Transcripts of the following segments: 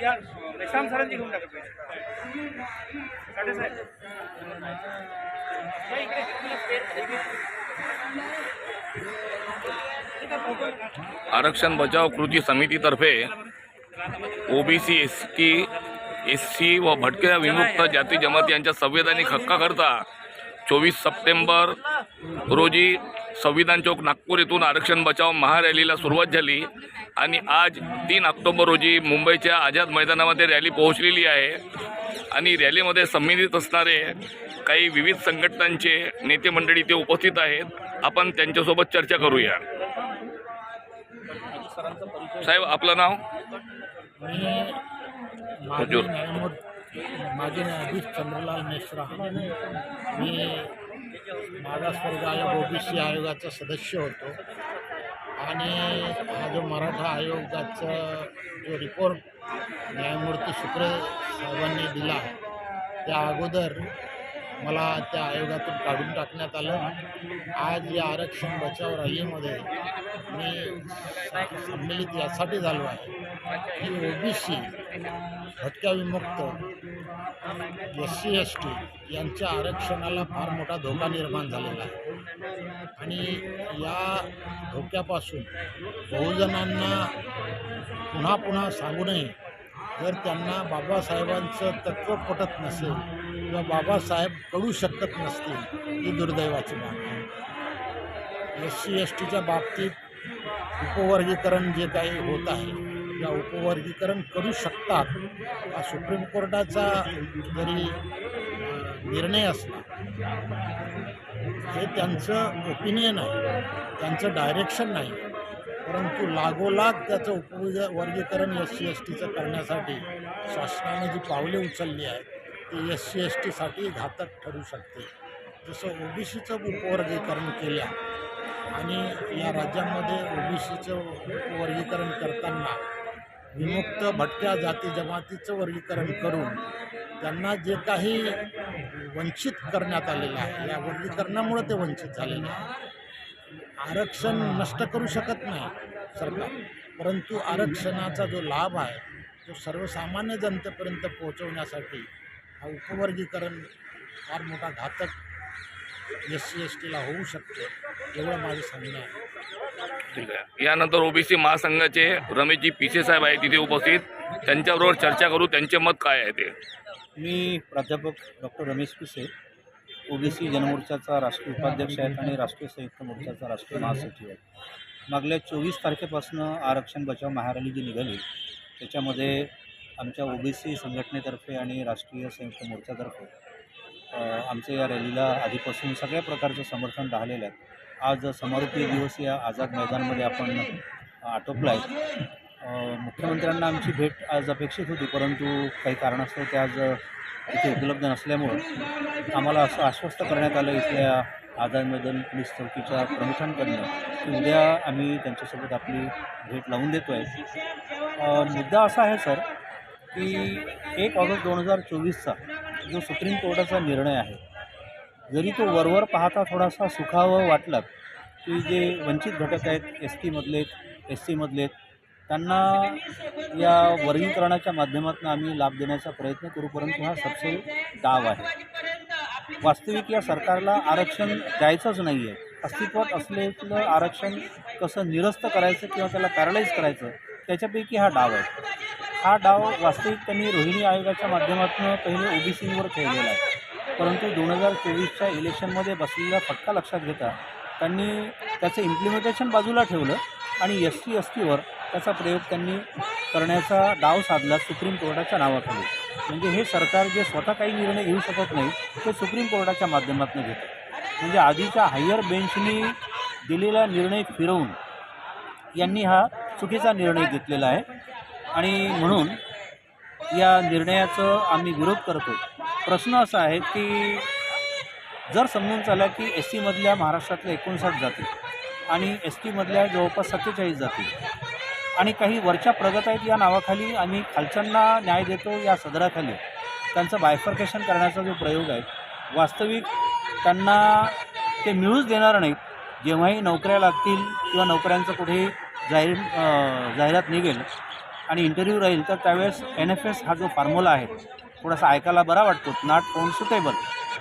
या श्याम सरांची घेऊन टाका साहेब आरक्षण बचाव कृती समितीतर्फे OBC S T S C व भटक्या विमुक्त जाती जमाती यांच्या संविधानिक हक्काकरता चोवीस सप्टेंबर रोजी संविधान चौक नागपूर येथून आरक्षण बचाव महारॅलीला सुरुवात झाली आणि आज तीन ऑक्टोबर रोजी मुंबईच्या आझाद मैदानामध्ये रॅली पोहोचलेली आहे. आणि रॅलीमध्ये संबंधित असणारे काही विविध संघटनांचे नेते मंडळी ते उपस्थित आहेत. आपण त्यांच्यासोबत चर्चा करूया. साहेब आपलं नाव? मी न्यायमूर्ती न्यायाधीश चंद्रलाल मिश्रा मी मागासवर्ग आयोग ओबीसी आयोगाचा सदस्य होतो. आणि हा जो मराठा आयोगाचा जो रिपोर्ट न्यायमूर्ती शुक्र साहेबांनी दिला त्या अगोदर मला त्या आयोगातून काढून टाकण्यात आलं. आज या आरक्षण बचाव रॅलीमध्ये मी संमेलित यासाठी झालो आहे की ओबीसी भटक्या विमुक्त एस सी एस टी यांच्या आरक्षणाला फार मोठा धोका निर्माण झालेला आहे. आणि या धोक्यापासून बहुजनांना पुन्हा पुन्हा सांगू नये. जर त्यांना बाबासाहेबांचं तत्त्व पटत नसेल किंवा बाबासाहेब कळू शकत नसतील ही दुर्दैवाची बाब आहे. एस सी एस टीच्या बाबतीत उपवर्गीकरण जे काही होत आहे या उपवर्गीकरण करू शकतात. हा सुप्रीम कोर्टाचा जरी निर्णय असला हे त्यांचं ओपिनियन आहे त्यांचं डायरेक्शन नाही. परंतु लागोलाग त्याचं उपवर्गीकरण एस सी एस टीचं करण्यासाठी शासनाने जी पावले उचलली आहेत एस सी एस टीसाठी घातक ठरू शकते. जसं ओबीसीचं उपवर्गीकरण केल्या आणि या राज्यामध्ये ओबीसीचं वर्गीकरण करताना विमुक्त भटक्या जाती जमातीचं वर्गीकरण करून त्यांना जे काही वंचित करण्यात आलेलं आहे या वर्गीकरणामुळे ते वंचित झालेलं आहे. आरक्षण नष्ट करू शकत नाही सरकार परंतु आरक्षणाचा जो लाभ आहे तो सर्वसामान्य जनतेपर्यंत पोहोचवण्यासाठी हा उपवर्गीकरण फार मोठा घातक एस सी एस टीला होऊ शकतो एवढं माझं सांगणं आहे. ठीक आहे यानंतर ओबीसी महासंघाचे रमेशजी पिसे साहेब आहेत तिथे उपस्थित. त्यांच्याबरोबर चर्चा करू त्यांचे मत काय आहे ते? मी प्राध्यापक डॉक्टर रमेश पिसे ओबीसी जनमोर्चाचा राष्ट्रीय उपाध्यक्ष आहेत आणि राष्ट्रीय संयुक्त मोर्चाचा राष्ट्रीय महासचिव आहे मागल्या चोवीस तारखेपासून आरक्षण बचाव महारॅली जी निघाली. त्याच्यामध्ये आमच्या ओबीसी संघटनेतर्फे आणि राष्ट्रीय संयुक्त मोर्चातर्फे आमच्या या रॅलीला आधीपासून सगळ्या प्रकारचं समर्थन राहिलेलं आहे आज समारोपीय दिवस या आझाद मैदानमध्ये आपण आटोपला आहे मुख्यमंत्र्यांना आमची भेट आज अपेक्षित होती परंतु काही कारणास्तव ते आज इथे उपलब्ध नसल्यामुळं आम्हाला असं आश्वस्त करण्यात आलं इथल्या आझाद मैदान पोलीस चौकीच्या प्रमुखांकडनं की उद्या आम्ही त्यांच्यासोबत आपली भेट लावून देतो आहे मुद्दा असा आहे सर की एक ऑगस्ट दोन हजार चोवीसचा जो सुप्रीम कोर्टाचा निर्णय आहे जरी तो वरवर पाहता थोडासा सुखावं वाटला की जे वंचित घटक आहेत एस टीमधले एस सीमधले त्यांना या वर्गीकरणाच्या माध्यमातून आम्ही लाभ देण्याचा प्रयत्न करू परंतु हा सबसे डाव आहे. वास्तविक या सरकारला आरक्षण द्यायचंच नाही आहे अस्तित्वात असलेलं आरक्षण कसं निरस्त करायचं किंवा त्याला पॅरलाईज करायचं त्याच्यापैकी हा डाव आहे. हा डाव वास्तविक त्यांनी रोहिणी आयोगाच्या माध्यमातून पहिले ओ बी खेळलेला आहे. परंतु दोन हजार चोवीसच्या इलेक्शनमध्ये बसलेला फटका लक्षात घेता त्यांनी त्याचं इम्प्लिमेंटेशन बाजूला ठेवलं आणि एस टी एस टीवर त्याचा प्रयोग त्यांनी करण्याचा डाव साधला सुप्रीम कोर्टाच्या नावाखाली. म्हणजे हे सरकार जे स्वतः काही निर्णय घेऊ शकत नाही ते सुप्रीम कोर्टाच्या माध्यमातून घेतं. म्हणजे आधीच्या हायर बेंचनी दिलेला निर्णय फिरवून यांनी हा चुकीचा निर्णय घेतलेला आहे. आणि म्हणून या निर्णयाचं आम्ही विरोध करतो. प्रश्न असा आहे की जर समजून चाला की एस सीमधल्या महाराष्ट्रातल्या एकोणसाठ जाती आणि एस टीमधल्या जवळपास सत्तेचाळीस जाती आणि काही वरच्या प्रगत आहेत या नावाखाली आम्ही खालच्यांना न्याय देतो या सदराखाली त्यांचं बायफर्केशन करण्याचा जो प्रयोग आहे वास्तविक त्यांना ते मिळूच देणार नाहीत. जेव्हाही नोकऱ्या लागतील किंवा नोकऱ्यांचं कुठेही जाहीर जाहिरात निघेल आणि इंटरव्ह्यू राहील तर त्यावेळेस एन एफ एस हा जो फॉर्म्युला आहे थोडासा ऐकायला बरा वाटतो. नॉट कोण सुटेबल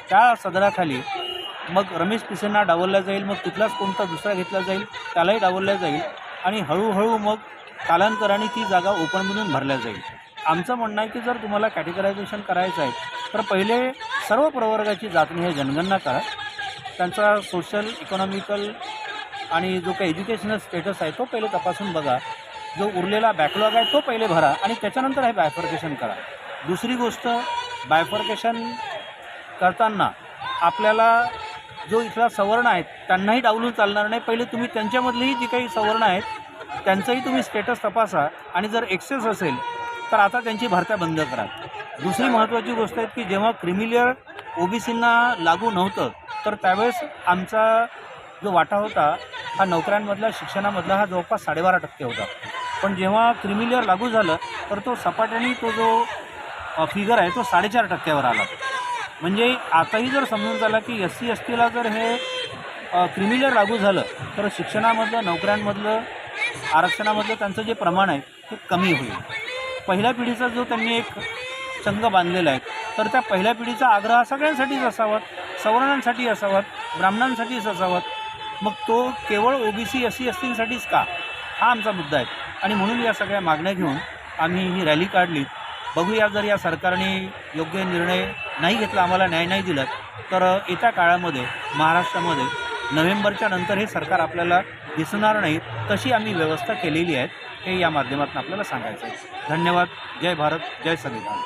त्या सदराखाली मग रमेश पिसेंना डावलल्या जाईल मग तिथलाच कोणता दुसरा घेतला जाईल त्यालाही डावलल्या जाईल आणि हळूहळू मग कालांतराने ती जागा ओपन म्हणून भरल्या जाईल. आमचं म्हणणं आहे की जर तुम्हाला कॅटेगरायझेशन करायचं आहे तर पहिले सर्व प्रवर्गाची जातनिहाय जनगणना करा. त्यांचा सोशल इकॉनॉमिकल आणि जो काही एज्युकेशनल स्टेटस आहे तो पहिले तपासून बघा. जो उरलेला बॅकलॉग आहे तो पहिले भरा आणि त्याच्यानंतर हे बायफर्केशन करा. दुसरी गोष्ट बायफर्केशन करताना आपल्याला जो इथला सवर्ण आहेत त्यांनाही डावलून चालणार नाही. पहिले तुम्ही त्यांच्यामधलेही जी काही सवर्ण आहेत त्यांचंही तुम्ही स्टेटस तपासा आणि जर एक्सेस असेल तर आता त्यांची भरत्या बंद करा. दुसरी महत्त्वाची गोष्ट आहे की जेव्हा क्रिमिलियर ओबीसींना लागू नव्हतं तर त्यावेळेस आमचा जो वाटा होता हा नोकऱ्यांमधला शिक्षणामधला हा जवळपास साडेबारा टक्के होता. पण जेव्हा क्रिमिलियर लागू झालं तर तो सपाट्याने तो जो फिगर आहे तो साडेचार टक्क्यावर आला. म्हणजे आताही जर समजून झाला की एस सी एस टीला जर हे क्रिमिलियर लागू झालं तर शिक्षणामधलं नोकऱ्यांमधलं आरक्षणामधलं त्यांचं जे प्रमाण आहे ते कमी होईल. पहिल्या पिढीचा जो त्यांनी एक संघ बांधलेला आहे तर त्या पहिल्या पिढीचा आग्रह सगळ्यांसाठीच असावा सवर्णांसाठी असावा ब्राह्मणांसाठीच असावा. मग तो केवळ ओबीसी एस सी एस टीसाठीच का? हा आमचा मुद्दा आहे. आणि म्हणून या सगळ्या मागण्या घेऊन आम्ही ही रॅली काढली. बघूया जर या सरकारने योग्य निर्णय नाही घेतला आम्हाला न्याय नाही दिला तर येत्या काळामध्ये महाराष्ट्रामध्ये नोव्हेंबरच्या नंतर हे सरकार आपल्याला दिसणार नाही तशी आम्ही व्यवस्था केलेली आहे हे या माध्यमातून आपल्याला सांगायचं आहे. धन्यवाद. जय भारत. जय संविधान.